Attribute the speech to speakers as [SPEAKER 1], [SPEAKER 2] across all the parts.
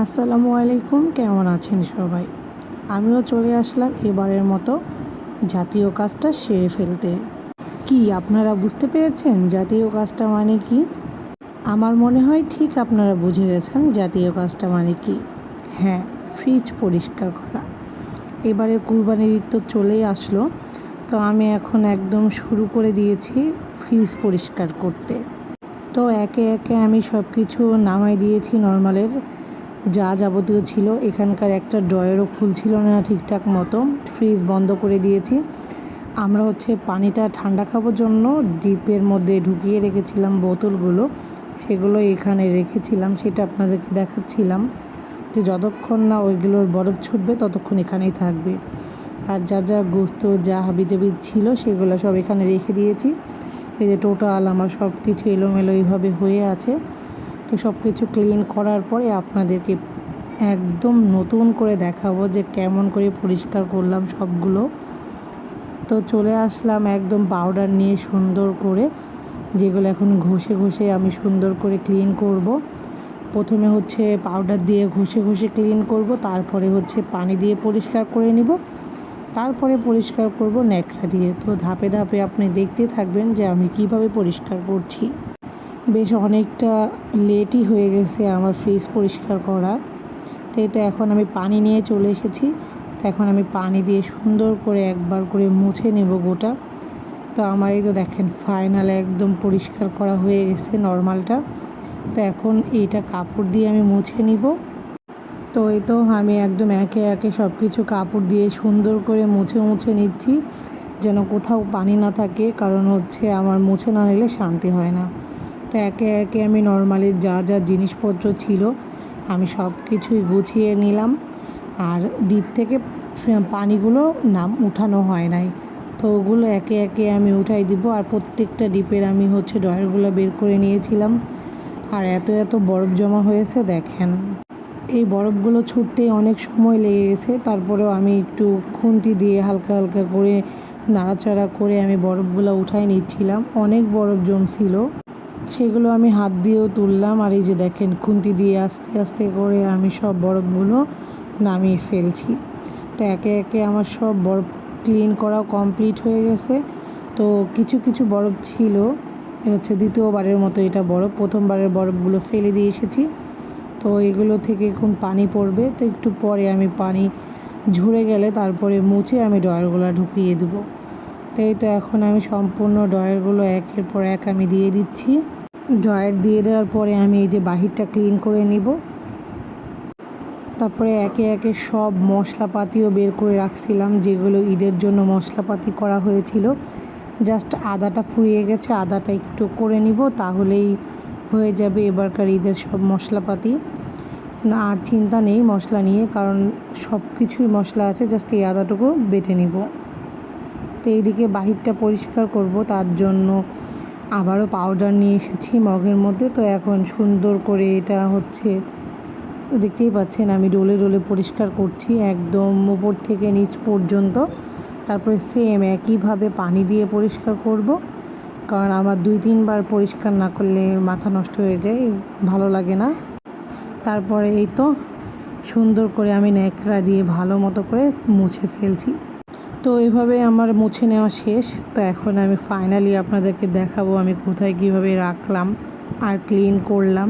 [SPEAKER 1] আসসালামু আলাইকুম, কেমন আছেন সবাই? আমিও চলে আসলাম এবারের মতো জাতীয় কাজটা সেরে ফেলতে। কি, আপনারা বুঝতে পেরেছেন জাতীয় কাজটা মানে কি? আমার মনে হয় ঠিক আপনারা বুঝে গেছেন জাতীয় কাজটা মানে কি। হ্যাঁ ফ্রিজ পরিষ্কার করা। এবারে কুরবানির ঈদ তো চলেই আসলো, তো আমি এখন একদম শুরু করে দিয়েছি ফ্রিজ পরিষ্কার করতে। তো একে একে আমি সব কিছু নামাই দিয়েছি নর্মালের। যা যাবতীয় ছিল, এখানকার একটা ড্রয়ারও খুলছিল না ঠিকঠাক মতো। ফ্রিজ বন্ধ করে দিয়েছি। আমরা হচ্ছে পানিটা ঠান্ডা খাবার জন্য ডিপের মধ্যে ঢুকিয়ে রেখেছিলাম বোতলগুলো। সেগুলো এখানে রেখেছিলাম, সেটা আপনাদেরকে দেখাচ্ছিলাম। যে যতক্ষণ না ওইগুলোর বরফ ছুটবে, ততক্ষণ এখানেই থাকবে। আর যা যা গোস্ত, যা হাবিজাবি ছিল, সেগুলো সব এখানে রেখে দিয়েছি। এই যে টোটাল আমার সব কিছু এলোমেলো এইভাবে হয়ে আছে। সব কিছু ক্লিন করার পরে আপনাদেরকে একদম নতুন করে দেখাবো যে কেমন করে পরিষ্কার করলাম সবগুলো। তো চলে আসলাম একদম পাউডার নিয়ে সুন্দর করে, যেগুলো এখন ঘষে ঘষে আমি সুন্দর করে ক্লিন করব। প্রথমে হচ্ছে পাউডার দিয়ে ঘষে ঘষে ক্লিন করব, তারপরে হচ্ছে পানি দিয়ে পরিষ্কার করে নিব। তারপরে পরিষ্কার করব ন্যাকড়া দিয়ে। তো ধাপে ধাপে আপনি দেখতে থাকবেন যে আমি কীভাবে পরিষ্কার করছি। বেশ অনেকটা লেটই হয়ে গেছে আমার ফ্রিজ পরিষ্কার করা তো এই তো এখন আমি পানি নিয়ে চলে এসেছি। তো এখন আমি পানি দিয়ে সুন্দর করে একবার করে মুছে নেব গোটা। তো আমার এই তো দেখেন ফাইনাল একদম পরিষ্কার করা হয়ে গেছে নর্মালটা তো এখন এইটা কাপড় দিয়ে আমি মুছে নিব। তো এই তো আমি একদম একে একে সব কিছু কাপড় দিয়ে সুন্দর করে মুছে মুছে নিচ্ছি। যেন কোথাও পানি না থাকে, কারণ হচ্ছে আমার মুছে না নিলে শান্তি হয় না। তো একে একে আমি নর্মালি যা যা জিনিসপত্র ছিল, আমি সব কিছুই গুছিয়ে নিলাম। আর ডিপ থেকে পানিগুলো নাম উঠানো হয় নাই। তো ওগুলো একে একে আমি উঠাই দিব। আর প্রত্যেকটা ডিপের আমি হচ্ছে ডয়ারগুলো বের করে নিয়েছিলাম। আর এত এত বরফ জমা হয়েছে, দেখেন। এই বরফগুলো ছুটতে অনেক সময় লেগে গেছে। তারপরেও আমি একটু খুন্তি দিয়ে হালকা হালকা করে নাড়াচাড়া করে আমি বরফগুলো উঠাই নিচ্ছিলাম। অনেক বরফ জমছিল। সেগুলো আমি হাত দিয়েও তুললাম আর এই যে দেখেন খুন্তি দিয়ে আস্তে আস্তে করে আমি সব বরফগুলো নামিয়ে ফেলছি। তো একে একে আমার সব বরফ ক্লিন করা কমপ্লিট হয়ে গেছে। তো কিছু কিছু বরফ ছিল হচ্ছে দ্বিতীয়বারের মতো এটা বরফ, প্রথমবারের বরফগুলো ফেলে দিয়ে এসেছি। তো এগুলো থেকে এখন পানি পড়বে, তো একটু পরে আমি পানি ঝরে গেলে তারপরে মুছে আমি ডয়ারগুলো ঢুকিয়ে দেবো। তো এই তো এখন আমি সম্পূর্ণ ডয়ারগুলো একের পর এক আমি দিয়ে দিচ্ছি। ড্রয়ার দিয়ে দেওয়ার পরে আমি এই যে বাহিরটা ক্লিন করে নিব। তারপরে একে একে সব মশলাপাতিও বের করে রাখছিলাম, যেগুলো ঈদের জন্য মশলাপাতি করা হয়েছিল। জাস্ট আদাটা ফুরিয়ে গেছে, আদাটা একটু করে নিব, তাহলেই হয়ে যাবে এবারকার ঈদের সব মশলাপাতি। না, আর চিন্তা নেই মশলা নিয়ে, কারণ সব কিছুই মশলা আছে জাস্ট এই আদাটুকু বেটে নিব। তো এইদিকে বাহিরটা পরিষ্কার করব, তার জন্য আবারও পাউডার নিয়ে এসেছি মগের মধ্যে। তো এখন সুন্দর করে এটা হচ্ছে, দেখতেই পাচ্ছেন আমি ডোলে ডোলে পরিষ্কার করছি একদম উপর থেকে নিচ পর্যন্ত। তারপরে সেম একইভাবে পানি দিয়ে পরিষ্কার করব। কারণ আমার দুই তিনবার পরিষ্কার না করলে মাথা নষ্ট হয়ে যায়, ভালো লাগে না। তারপরে এই তো সুন্দর করে আমি ন্যাকড়া দিয়ে ভালো মতো করে মুছে ফেলছি। তো এভাবে আমার মুছে নেওয়া শেষ। তো এখন আমি ফাইনালি আপনাদেরকে দেখাবো আমি কোথায় কীভাবে রাখলাম আর ক্লিন করলাম।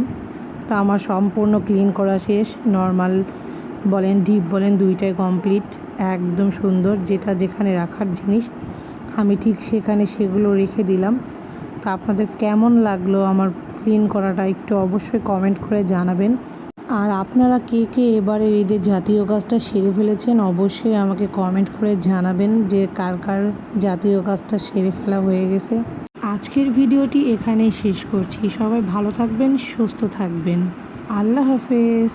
[SPEAKER 1] তা আমার সম্পূর্ণ ক্লিন করা শেষ। নর্মাল বলেন ডিপ বলেন, দুইটাই কমপ্লিট একদম সুন্দর। যেটা যেখানে রাখার জিনিস, আমি ঠিক সেখানে সেগুলো রেখে দিলাম। তা আপনাদের কেমন লাগল আমার ক্লিন করাটা একটু অবশ্যই কমেন্ট করে জানাবেন। আর আপনারা কে কে এবারের ঈদের জাতীয় কাজটা সেরে ফেলেছেন অবশ্যই আমাকে কমেন্ট করে জানাবেন যে কার কার জাতীয় কাজটা সেরে ফেলা হয়ে গেছে। আজকের ভিডিওটি এখানেই শেষ করছি। সবাই ভালো থাকবেন, সুস্থ থাকবেন। আল্লাহ হাফেজ।